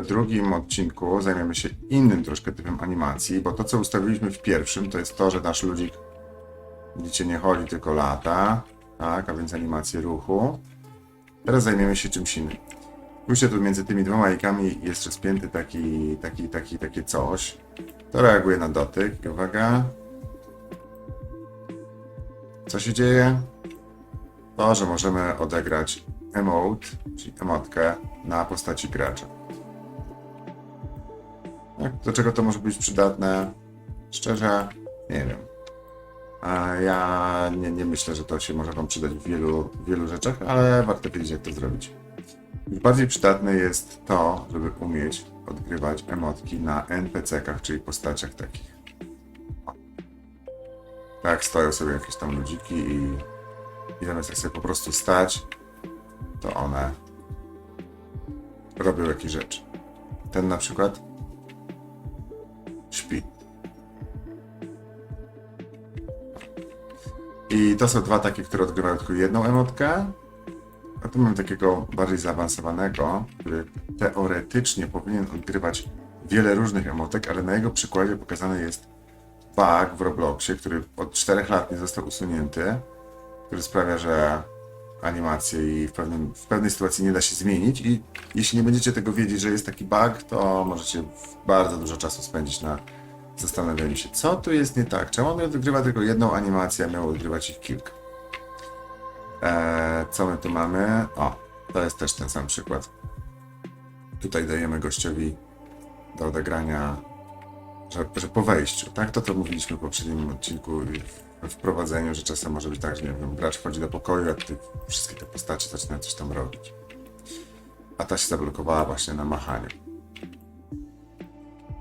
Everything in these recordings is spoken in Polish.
w drugim odcinku zajmiemy się innym troszkę typem animacji, bo to, co ustawiliśmy w pierwszym, to jest to, że nasz ludzik, widzicie, nie chodzi, tylko lata, tak, a więc animację ruchu. Teraz zajmiemy się czymś innym. Spójrzcie, tu między tymi dwoma jajkami jest rozpięty taki, taki, taki, takie coś. To reaguje na dotyk. Uwaga. Co się dzieje? To, że możemy odegrać emote, czyli emotkę na postaci gracza. Tak? Do czego to może być przydatne? Szczerze, nie wiem. A ja nie, nie myślę, że to się może Wam przydać w wielu, wielu rzeczach, ale warto wiedzieć, jak to zrobić. Bardziej przydatne jest to, żeby umieć odgrywać emotki na NPC-kach, czyli postaciach takich. Tak, stoją sobie jakieś tam ludziki i, i zamiast jak sobie po prostu stać, to one robią jakieś rzeczy. Ten na przykład I to są dwa takie, które odgrywają tylko jedną emotkę. A tu mam takiego bardziej zaawansowanego, który teoretycznie powinien odgrywać wiele różnych emotek, ale na jego przykładzie pokazany jest bug w Robloxie, który od 4 lat nie został usunięty, który sprawia, że animacje i w, pewnym, w pewnej sytuacji nie da się zmienić i jeśli nie będziecie tego wiedzieć, że jest taki bug, to możecie bardzo dużo czasu spędzić na zastanawianiu się, co tu jest nie tak, czemu on odgrywa tylko jedną animację, a miał odgrywać ich kilka. Eee, co my tu mamy? O, to jest też ten sam przykład. Tutaj dajemy gościowi do odegrania, że, że po wejściu, tak? To, co mówiliśmy w poprzednim odcinku w wprowadzeniu, że czasem może być tak, że nie wiem, gracz wchodzi do pokoju, a ty, wszystkie te postacie zaczynają coś tam robić. A ta się zablokowała właśnie na machaniu.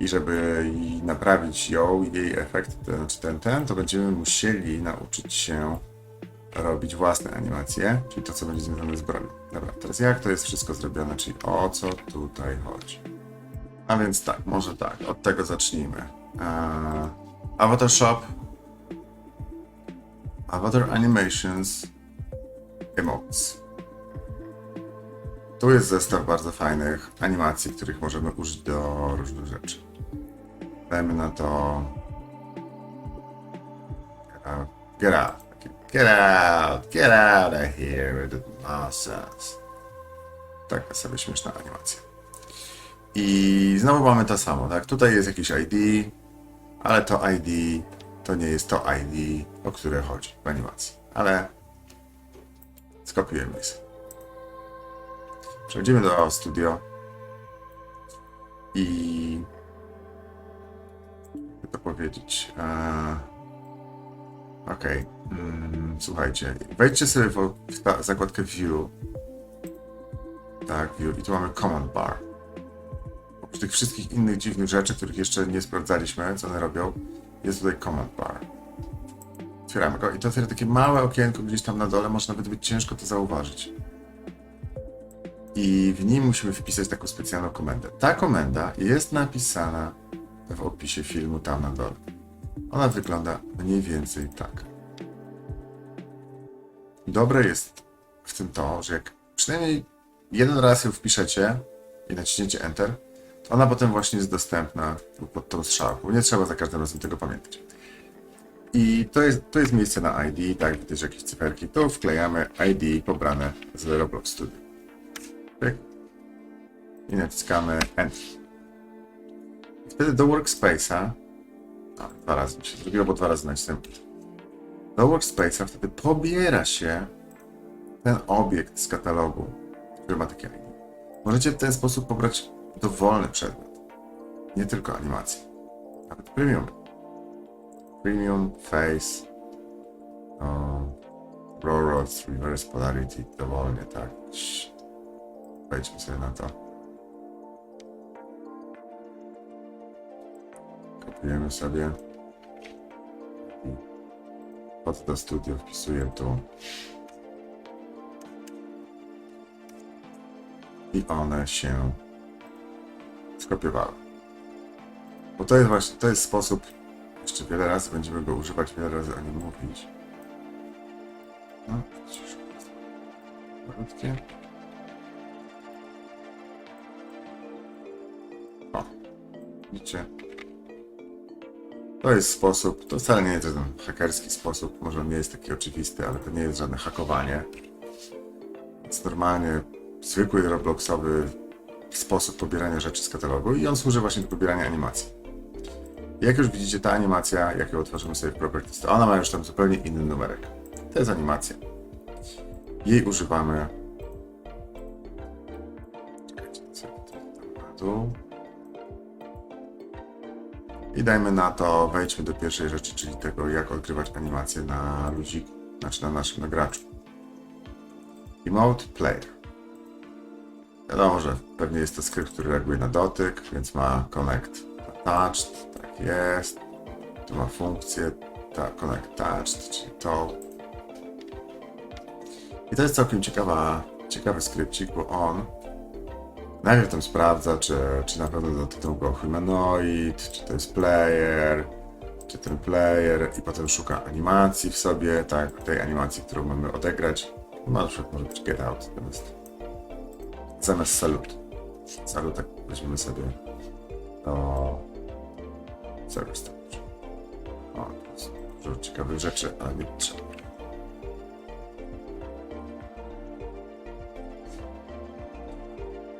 Żeby naprawić ją, jej efekt, to znaczy ten, ten, to będziemy musieli nauczyć się robić własne animacje, czyli to, co będzie związane z bronią. Dobra, teraz jak to jest wszystko zrobione, czyli o co tutaj chodzi. A więc tak, może tak, od tego zacznijmy. Eee, Avatar Shop, Avatar Animations, Emotes. Tu jest zestaw bardzo fajnych animacji, których możemy użyć do różnych rzeczy. Dajmy na to Get out. Get out, get out of here with nonsense. Taka sobie śmieszna animacja. I znowu mamy to samo, tak? Tutaj jest jakieś ID, ale to ID to nie jest to ID, o które chodzi w animacji. Ale skopiujemy je. Przechodzimy do studio i jakby to powiedzieć. E... Okej, mm, słuchajcie, wejdźcie sobie w, w zakładkę View. Tak, View i tu mamy Command Bar. Oprócz tych wszystkich innych dziwnych rzeczy, których jeszcze nie sprawdzaliśmy, co one robią, jest tutaj Command Bar. Otwieramy go i to otwiera takie małe okienko gdzieś tam na dole, może nawet być ciężko to zauważyć. I w nim musimy wpisać taką specjalną komendę. Ta komenda jest napisana w opisie filmu tam na dole. Ona wygląda mniej więcej tak. Dobre jest w tym to, że jak przynajmniej jeden raz ją wpiszecie i naciśniecie Enter, to ona potem właśnie jest dostępna pod tą strzałką. Nie trzeba za każdym razem tego pamiętać. I to jest, to jest miejsce na ID, tak, widać jakieś cyferki. Tu wklejamy ID pobrane z Roblox Studio. Pyk. I naciskamy Enter. Wtedy do Workspace'a a, dwa razy mi się zrobiło, bo dwa razy nacisnąłem. Do Workspace'a wtedy pobiera się ten obiekt z katalogu, który ma takie ID. Możecie w ten sposób pobrać dowolny przedmiot. Nie tylko animację. Nawet premium. Premium, face, o, Railroads, Reverse Polarity, dowolnie, tak. Wejdźmy sobie na to. Kopiujemy sobie. Pod to studio wpisuję tu. I one się skopiowały. Bo to jest właśnie, to jest sposób, jeszcze wiele razy będziemy go używać, wiele razy o nim mówić. No. Malutkie. Widzicie? To jest sposób, to wcale nie jest ten hakerski sposób, może on nie jest taki oczywisty, ale to nie jest żadne hakowanie. Więc normalnie zwykły Robloxowy sposób pobierania rzeczy z katalogu i on służy właśnie do pobierania animacji. Jak już widzicie, ta animacja, jak ją otworzymy sobie w Properties, to ona ma już tam zupełnie inny numerek. To jest animacja. Jej używamy. Czekajcie, co tu. I dajmy na to, wejdźmy do pierwszej rzeczy, czyli tego, jak odgrywać animację na ludziku, znaczy na naszym na graczu. Emote Player. Wiadomo, że pewnie jest to skrypt, który reaguje na dotyk, więc ma connect touched, tak jest. Tu ma funkcję ta, connect touched, czyli to. I to jest całkiem ciekawa, ciekawy skrypcik, bo on najpierw tam sprawdza, czy, czy na pewno dotyknął go humanoid, czy to jest player, czy ten player i potem szuka animacji w sobie, tak, tej animacji, którą mamy odegrać. No, na przykład może być get out zamiast, zamiast salut. Salut tak weźmiemy sobie do server storage. O, to jest dużo ciekawych rzeczy, ale nie trzeba.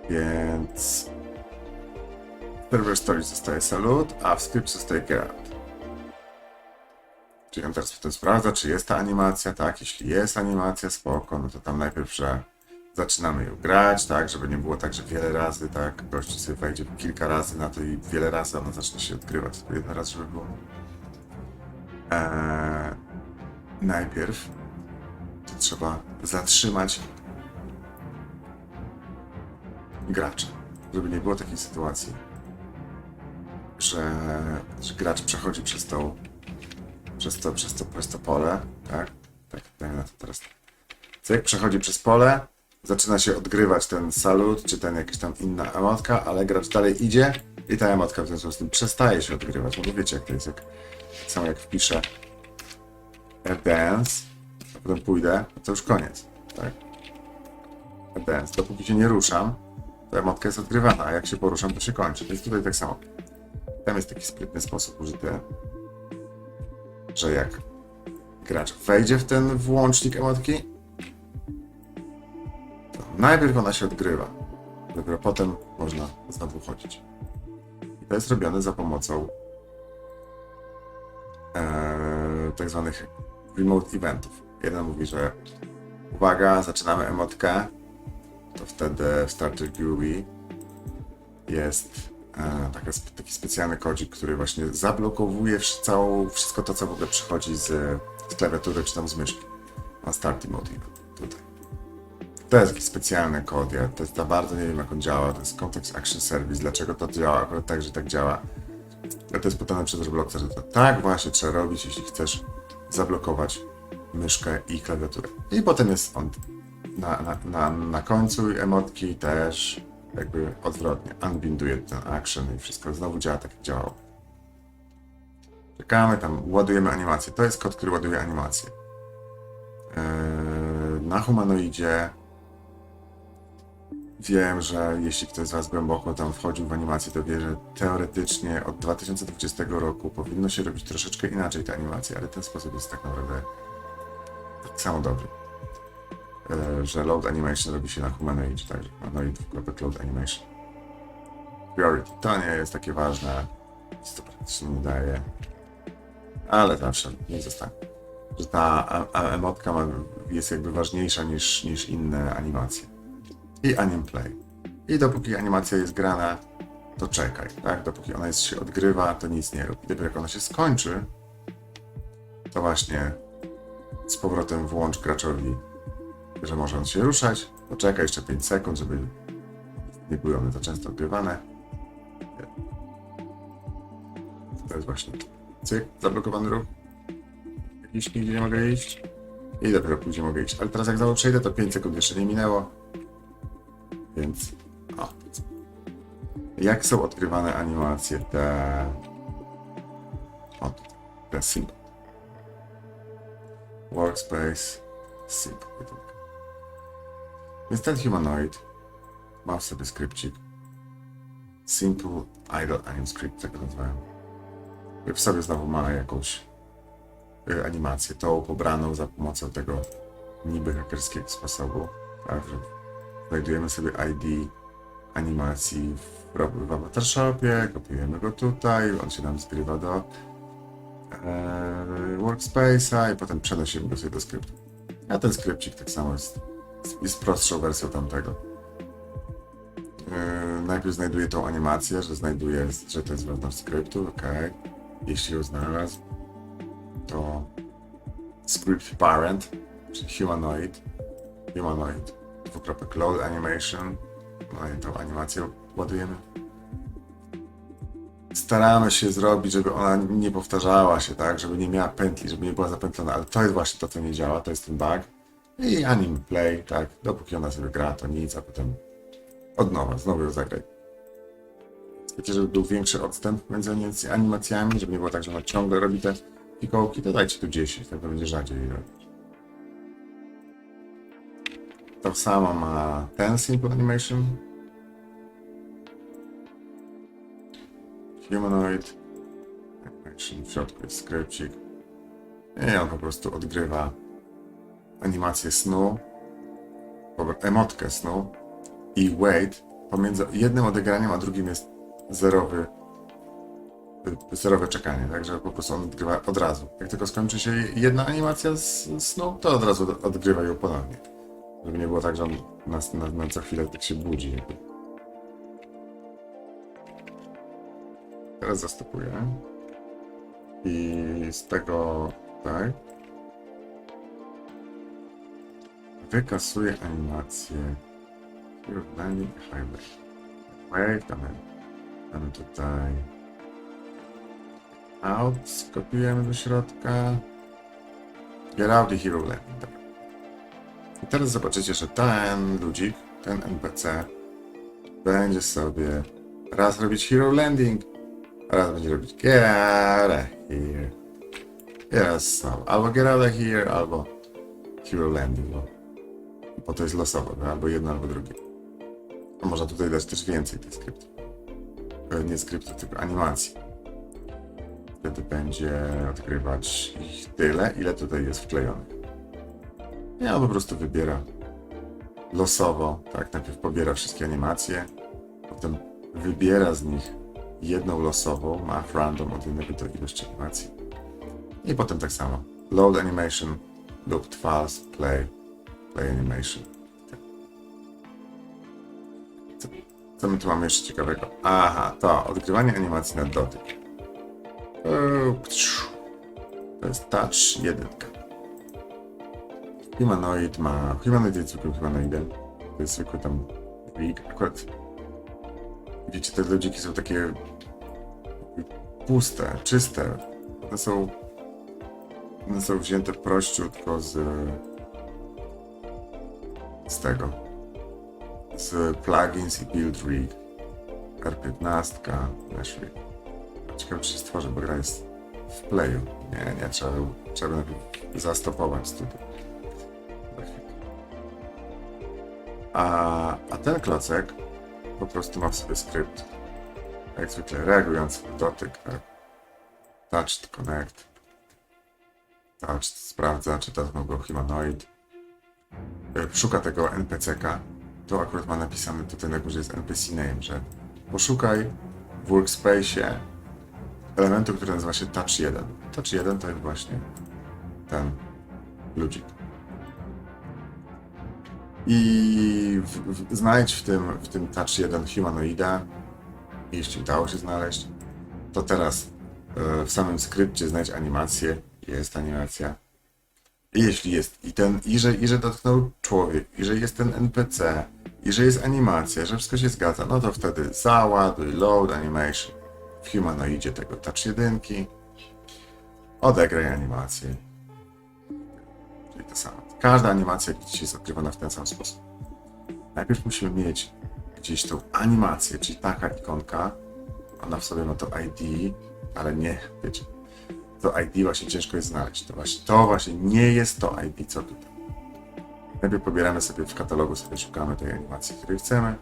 Więc server storage zostaje salut, a w skrypt zostaje out. Czyli on teraz potem sprawdza, czy jest ta animacja, tak? Jeśli jest animacja, spoko, no to tam najpierw, że zaczynamy ją grać, tak? Żeby nie było tak, że wiele razy, tak? Gościu sobie wejdzie kilka razy na to i wiele razy ona zacznie się odgrywać. Tylko jeden raz, żeby było. Eee, najpierw trzeba zatrzymać gracza, żeby nie było takiej sytuacji, że, że gracz przechodzi przez tą przez to, przez to, przez to pole, tak? Tak, dajmy na to teraz. Cyk, przechodzi przez pole, zaczyna się odgrywać ten salut, czy ten jakaś tam inna emotka, ale gracz dalej idzie i ta emotka w związku z tym przestaje się odgrywać, no bo wiecie jak to jest, jak, tak samo jak wpiszę dance, a potem pójdę, to już koniec, tak? Dance, dopóki się nie ruszam, to emotka jest odgrywana, a jak się poruszam, to się kończy, więc tutaj tak samo. Tam jest taki sprytny sposób użyty, że jak gracz wejdzie w ten włącznik emotki, to najpierw ona się odgrywa. Dopiero potem można znowu chodzić. I to jest robione za pomocą e, tak zwanych remote eventów. Jeden mówi, że uwaga, zaczynamy emotkę, to wtedy w Starter GUI jest e, taka, taki specjalny kodzik, który właśnie zablokowuje całą, wszystko to, co w ogóle przychodzi z, z klawiatury czy tam z myszki. Na Start Event, tutaj. To jest jakiś specjalny kod, ja to jest za bardzo nie wiem jak on działa, to jest Context Action Service, dlaczego to działa akurat tak, że tak działa. Ale to jest podane przez Robloxa, że to tak właśnie trzeba robić, jeśli chcesz zablokować myszkę i klawiaturę. I potem jest on na, na, na, na końcu emotki też jakby odwrotnie. Unbinduje ten action i wszystko znowu działa tak jak działało. Czekamy tam, ładujemy animację. To jest kod, który ładuje animację. Eee, na humanoidzie wiem, że jeśli ktoś z Was głęboko tam wchodził w animację, to wie, że teoretycznie od 2020 roku powinno się robić troszeczkę inaczej te animacje, ale ten sposób jest tak naprawdę tak samo dobry. E, że load animation robi się na humanoid, także humanoid wkropek load animation. Priority. To nie jest takie ważne, nic to praktycznie nie daje, ale zawsze nie zostanie. Że ta emotka ma, jest jakby ważniejsza niż, niż inne animacje. I anim play. I dopóki animacja jest grana, to czekaj, tak? Dopóki ona jest, się odgrywa, to nic nie rób. I dopiero jak ona się skończy, to właśnie z powrotem włącz graczowi że może on się ruszać. Poczekaj jeszcze 5 sekund, żeby nie były one za często odgrywane. To jest właśnie cyk, zablokowany ruch. Jakiś nigdzie nie mogę iść. I dopiero później mogę iść. Ale teraz jak znowu przejdę, to 5 sekund jeszcze nie minęło. Więc... O. Jak są odgrywane animacje te... O, te simple. Workspace. Simple. Więc ten humanoid ma w sobie skrypcik. Simple Idle Anim Script, tak nazywałem. W sobie znowu ma jakąś y, animację, tą pobraną za pomocą tego niby hakerskiego sposobu. Tak, że znajdujemy sobie ID animacji w, w Avatar Shopie, kopiujemy go tutaj, on się nam zgrywa do e, workspace'a i potem przenosimy go sobie do skryptu. A ten skrypcik tak samo jest, jest prostszą wersją tamtego. E, najpierw znajduję tą animację, że znajduję, że to jest wewnątrz skryptu, ok. Jeśli ją znalazł, to script parent, czyli humanoid, humanoid, dwukropek load animation, no i tą animację ładujemy. Staramy się zrobić, żeby ona nie powtarzała się, tak, żeby nie miała pętli, żeby nie była zapętlona, ale to jest właśnie to, co nie działa, to jest ten bug. I anim play, tak, dopóki ona sobie gra, to nic, a potem od nowa, znowu ją zagraj. Wiecie, żeby był większy odstęp między ani- animacjami, żeby nie było tak, że ona ciągle robi te fikołki, to dajcie tu 10, tak to będzie rzadziej robić. To samo ma ten Simple Animation. Humanoid. W środku jest skrypcik. I on po prostu odgrywa animację snu, emotkę snu i wait. Pomiędzy jednym odegraniem a drugim jest zerowy, zerowe czekanie, także po prostu on odgrywa od razu. Jak tylko skończy się jedna animacja z snu, to od razu od- odgrywa ją ponownie. Żeby nie było tak, że on na, na, na co chwilę tak się budzi. Teraz zastopuję. I z tego tak. Wykasuję animację. Landing Highway. Wave, damy, damy tutaj. Out, skopiujemy do środka. Get out the hero. Dobra. I teraz zobaczycie, że ten ludzik, ten NPC będzie sobie raz robić hero landing, raz będzie robić get out of here. I raz albo get out of here, albo hero landing, bo, to jest losowo, no, albo jedno, albo drugie. Można tutaj dać też więcej tych skryptów. E, Nie skryptów, tylko animacji. Wtedy będzie odgrywać ich tyle, ile tutaj jest wklejonych. Ja po prostu wybiera losowo, tak, najpierw pobiera wszystkie animacje, potem wybiera z nich jedną losową, ma random od jednego do ilości animacji. I potem tak samo. Load animation, looped false, play, play animation. Co, co my tu mamy jeszcze ciekawego? Aha, to odgrywanie animacji na dotyk. Eee. To jest touch 1. Humanoid ma. Humanoid jest zwykłym humanoidem. To jest zwykły tam. Akurat. Wiecie, te ludziki są takie puste, czyste. One są. One są wzięte prościutko z. z tego. Z plugins i build rig. R15, Mesh rig. Ciekawe, czy się stworzy, bo gra jest w playu. Nie, nie, trzeba, trzeba zastopować chwilę. A, a ten klocek po prostu ma w sobie skrypt. Jak zwykle reagujący dotyk. Touched connect. Touched sprawdza, czy dotknął go humanoid. E, Szuka tego NPC-ka. To akurat ma napisane tutaj na górze jest NPC name, że poszukaj w workspace'ie elementu, który nazywa się Touch 1. Touch 1 to jest właśnie ten ludzik. I w, w, znajdź w tym, w tym Touch 1 humanoida. Jeśli udało się znaleźć, to teraz e, w samym skrypcie znajdź animację. Jest animacja. Jeśli jest i ten, i że, i że dotknął człowiek, i że jest ten NPC, i że jest animacja, że wszystko się zgadza, no to wtedy załaduj load animation w humanoidzie tego touch 1, odegraj animację. Czyli to samo. Każda animacja gdzieś jest odgrywana w ten sam sposób. Najpierw musimy mieć gdzieś tą animację, czyli taka ikonka, ona w sobie ma to ID, ale nie, wiecie, to ID właśnie ciężko jest znaleźć. To właśnie, to właśnie nie jest to ID, co tutaj. Najpierw pobieramy sobie w katalogu, sobie szukamy tej animacji, której chcemy.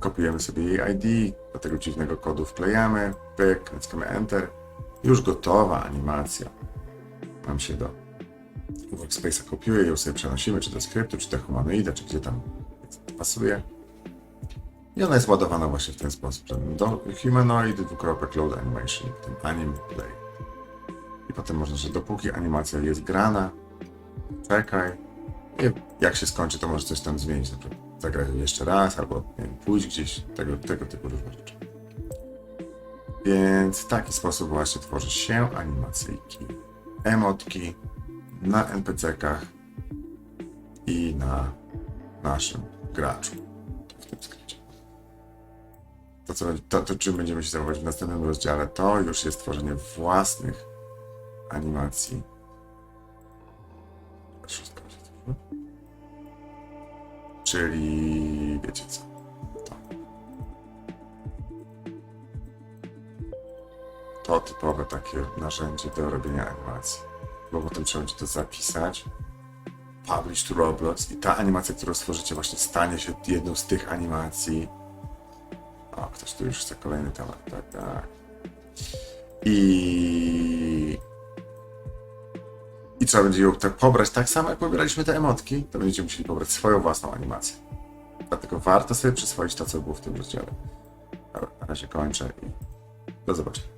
kopiujemy sobie jej ID, do tego dziwnego kodu wklejamy, pyk, naciskamy Enter. Już gotowa animacja nam się do Workspace'a kopiuje, ją sobie przenosimy, czy do skryptu, czy do humanoida, czy gdzie tam pasuje. I ona jest ładowana właśnie w ten sposób, że do humanoid, dwukropek load animation, potem anim play. I potem można, że dopóki animacja jest grana, czekaj. I jak się skończy, to może coś tam zmienić, na przykład zagrać jeszcze raz, albo nie wiem, pójść gdzieś, tego, tego typu różne rzeczy. Więc w taki sposób właśnie tworzy się animacyjki, emotki na NPC-kach i na naszym graczu. To, co, to, to, czym będziemy się zajmować w następnym rozdziale, to już jest tworzenie własnych animacji. Czyli wiecie co? To. To typowe takie narzędzie do robienia animacji. Bo potem trzeba będzie to zapisać, publish to Roblox i ta animacja, którą stworzycie właśnie stanie się jedną z tych animacji. O, ktoś tu już chce kolejny temat, tak, tak. I... I trzeba będzie ją tak pobrać tak samo, jak pobieraliśmy te emotki, to będziecie musieli pobrać swoją własną animację. Dlatego warto sobie przyswoić to, co było w tym rozdziale. Dobra, na razie kończę i do zobaczenia.